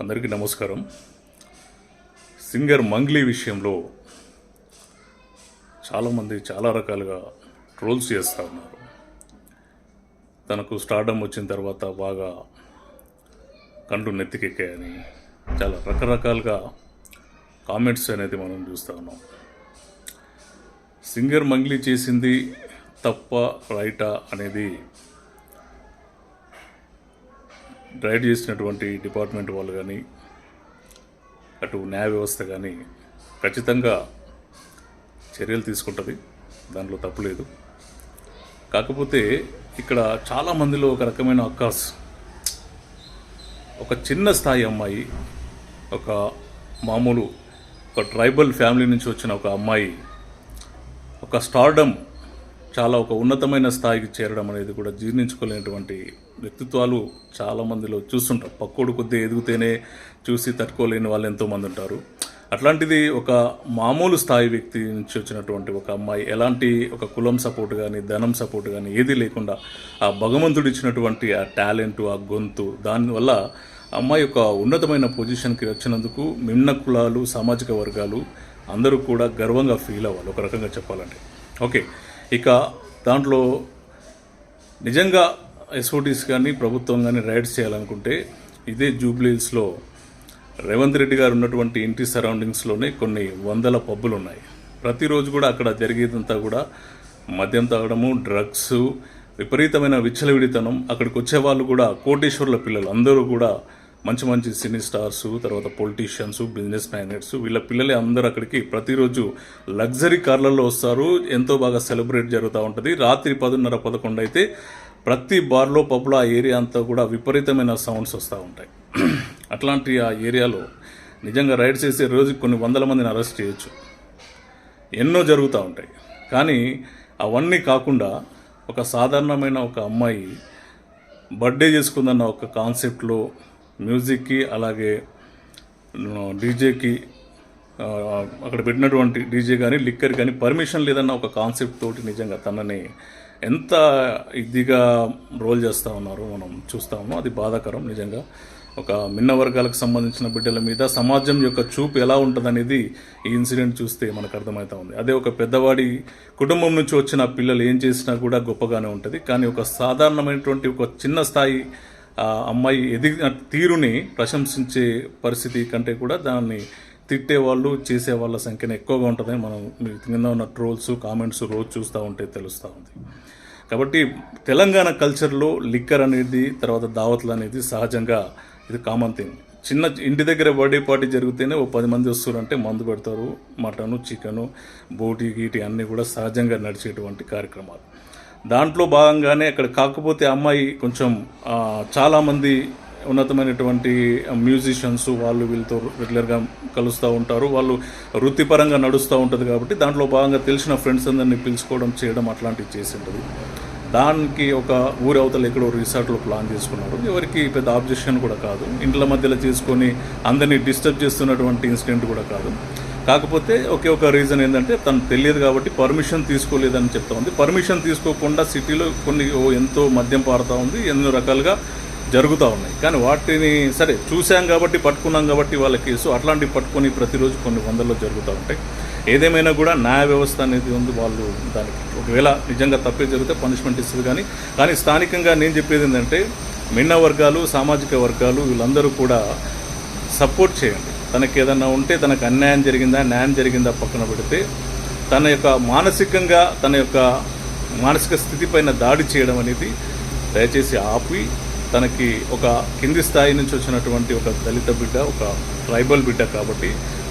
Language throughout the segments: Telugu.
అందరికీ నమస్కారం. సింగర్ మంగ్లీ విషయంలో చాలామంది చాలా రకాలుగా ట్రోల్స్ చేస్తూ ఉన్నారు. తనకు స్టార్డమ్ వచ్చిన తర్వాత బాగా కండు నెత్తికెక్కాయని చాలా రకరకాలుగా కామెంట్స్ అనేది మనం చూస్తూ ఉన్నాం. సింగర్ మంగ్లీ చేసింది తప్ప రైటా అనేది రైడ్ చేసినటువంటి డిపార్ట్మెంట్ వాళ్ళు కానీ అటు న్యాయ వ్యవస్థ కానీ ఖచ్చితంగా చర్యలు తీసుకుంటుంది. దాంట్లో తప్పులేదు కాకపోతే ఇక్కడ చాలామందిలో ఒక రకమైన అక్కాస్ ఒక చిన్న స్థాయి అమ్మాయి ఒక మామూలు ఒక ట్రైబల్ ఫ్యామిలీ నుంచి వచ్చిన ఒక అమ్మాయి ఒక స్టార్డమ్ చాలా ఒక ఉన్నతమైన స్థాయికి చేరడం అనేది కూడా జీర్ణించుకోలేనటువంటి వ్యక్తిత్వాలు చాలామందిలో చూస్తుంటారు పక్కోడు కొద్దిగా ఎదిగితేనే చూసి తట్టుకోలేని వాళ్ళు ఎంతోమంది ఉంటారు. అట్లాంటిది ఒక మామూలు స్థాయి వ్యక్తి నుంచి వచ్చినటువంటి ఒక అమ్మాయి ఎలాంటి ఒక కులం సపోర్ట్ కానీ ధనం సపోర్ట్ కానీ ఏది లేకుండా ఆ భగవంతుడు ఇచ్చినటువంటి ఆ టాలెంట్ ఆ గొంతు దానివల్ల అమ్మాయి యొక్క ఉన్నతమైన పొజిషన్కి వచ్చినందుకు నిమ్న కులాలు సామాజిక వర్గాలు అందరూ కూడా గర్వంగా ఫీల్ అవ్వాలి. ఒక రకంగా చెప్పాలంటే. ఓకే. ఇక దాంట్లో నిజంగా ఎస్ఓటీస్ కానీ ప్రభుత్వం కానీ రైడ్స్ చేయాలనుకుంటే ఇదే జూబ్లీస్లో రేవంత్ రెడ్డి గారు ఉన్నటువంటి ఇంటి సరౌండింగ్స్లోనే కొన్ని వందల పబ్బులు ఉన్నాయి. ప్రతిరోజు కూడా అక్కడ జరిగేదంతా కూడా మద్యం తాగడము డ్రగ్స్ విపరీతమైన విచ్చలవిడితనం అక్కడికి వచ్చే వాళ్ళు కూడా కోటేశ్వర్ల పిల్లలు అందరూ కూడా మంచి మంచి సినీ స్టార్స్ తర్వాత పొలిటీషియన్స్ బిజినెస్ మ్యాగ్నెట్స్ వీళ్ళ పిల్లలే అందరూ అక్కడికి ప్రతిరోజు లగ్జరీ కార్లలో వస్తారు. ఎంతో బాగా సెలబ్రేట్ జరుగుతూ ఉంటుంది. రాత్రి పదున్నర పదకొండు అయితే ప్రతి బార్లో పబ్లో ఆ ఏరియా అంతా కూడా విపరీతమైన సౌండ్స్ వస్తూ ఉంటాయి. అట్లాంటి ఆ ఏరియాలో నిజంగా రైడ్ చేసే రోజుకి కొన్ని వందల మందిని అరెస్ట్ చేయొచ్చు. ఎన్నో జరుగుతూ ఉంటాయి. కానీ అవన్నీ కాకుండా ఒక సాధారణమైన ఒక అమ్మాయి బర్త్డే చేసుకుందన్న ఒక కాన్సెప్ట్లో మ్యూజిక్కి అలాగే డీజేకి అక్కడ పెట్టినటువంటి డీజే కానీ లిక్కర్ కానీ పర్మిషన్ లేదన్న ఒక కాన్సెప్ట్ తోటి నిజంగా తనని ఎంత ఇదిగా రోల్ చేస్తూ ఉన్నారో మనం చూస్తాము అది బాధాకరం నిజంగా. ఒక మిన్న వర్గాలకు సంబంధించిన బిడ్డల మీద సమాజం యొక్క చూపు ఎలా ఉంటుందనేది ఈ ఇన్సిడెంట్ చూస్తే మనకు అర్థమవుతా ఉంది. అదే ఒక పెద్దవాడి కుటుంబం నుంచి వచ్చిన పిల్లలు ఏం చేసినా కూడా గొప్పగానే ఉంటుంది. కానీ ఒక సాధారణమైనటువంటి ఒక చిన్న స్థాయి అమ్మాయి ఎదిగిన తీరుని ప్రశంసించే పరిస్థితి కంటే కూడా దాన్ని తిట్టే వాళ్ళు చేసే వాళ్ళ సంఖ్యన ఎక్కువగా ఉంటుందని మనం మీ కింద ఉన్న ట్రోల్స్ కామెంట్స్ రోజు చూస్తూ ఉంటే తెలుస్తూ ఉంది. కాబట్టి తెలంగాణ కల్చర్లో లిక్కర్ అనేది తర్వాత దావత్లు అనేది సహజంగా ఇది కామన్ థింగ్. చిన్న ఇంటి దగ్గర బర్త్డే పార్టీ జరిగితేనే ఓ పది మంది వస్తారంటే మందు పెడతారు మటను చికెను బోటి గీటి అన్నీ కూడా సహజంగా నడిచేటువంటి కార్యక్రమాలు. దాంట్లో భాగంగానే అక్కడ కాకపోతే అమ్మాయి కొంచెం చాలామంది ఉన్నతమైనటువంటి మ్యూజిషియన్స్ వాళ్ళు వీళ్ళతో రెగ్యులర్గా కలుస్తూ ఉంటారు. వాళ్ళు వృత్తిపరంగా నడుస్తూ ఉంటుంది కాబట్టి దాంట్లో భాగంగా తెలిసిన ఫ్రెండ్స్ అందరినీ పిలుచుకోవడం చేయడం అట్లాంటివి చేసి ఉంటుంది. దానికి ఒక ఊరి అవతల ఎక్కడో రిసార్ట్లో ప్లాన్ చేసుకున్నారు. ఎవరికి పెద్ద ఆబ్జెక్షన్ కూడా కాదు. ఇంట్ల మధ్యలో చేసుకొని అందరినీ డిస్టర్బ్ చేస్తున్నటువంటి ఇన్సిడెంట్ కూడా కాదు. కాకపోతే ఒకే ఒక రీజన్ ఏంటంటే తను తెలియదు కాబట్టి పర్మిషన్ తీసుకోలేదని చెప్తా ఉంది. పర్మిషన్ తీసుకోకుండా సిటీలో కొన్ని ఓ ఎంతో మద్యం పారుతూ ఉంది ఎన్నో రకాలుగా జరుగుతూ ఉన్నాయి. కానీ వాటిని సరే చూసాం కాబట్టి పట్టుకున్నాం కాబట్టి వాళ్ళ కేసు అట్లాంటివి పట్టుకొని ప్రతిరోజు కొన్ని వందల్లో జరుగుతూ ఉంటాయి. ఏదేమైనా కూడా న్యాయ వ్యవస్థ అనేది ఉంది వాళ్ళు దానికి. ఒకవేళ నిజంగా తప్పే జరిగితే పనిష్మెంట్ ఇస్తుంది కానీ కానీ స్థానికంగా నేను చెప్పేది ఏంటంటే మిన్న వర్గాలు సామాజిక వర్గాలు వీళ్ళందరూ కూడా సపోర్ట్ చేయండి. తనకి ఏదన్నా ఉంటే తనకు అన్యాయం జరిగిందా న్యాయం జరిగిందా పక్కన పెడితే తన యొక్క మానసికంగా తన యొక్క మానసిక స్థితిపైన దాడి చేయడం అనేది దయచేసి ఆపి తనకి ఒక కింది స్థాయి నుంచి వచ్చినటువంటి ఒక దళిత బిడ్డ ఒక ట్రైబల్ బిడ్డ కాబట్టి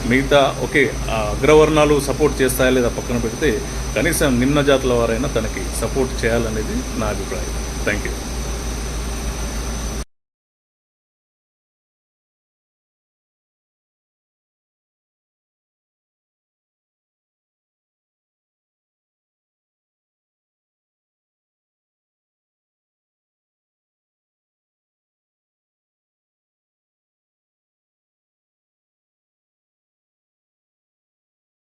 మిగతా ఓకే ఆ అగ్రవర్ణాలు సపోర్ట్ చేస్తాయా లేదా పక్కన పెడితే కనీసం నిమ్న జాతుల వారైనా తనకి సపోర్ట్ చేయాలనేది నా అభిప్రాయం. Thank you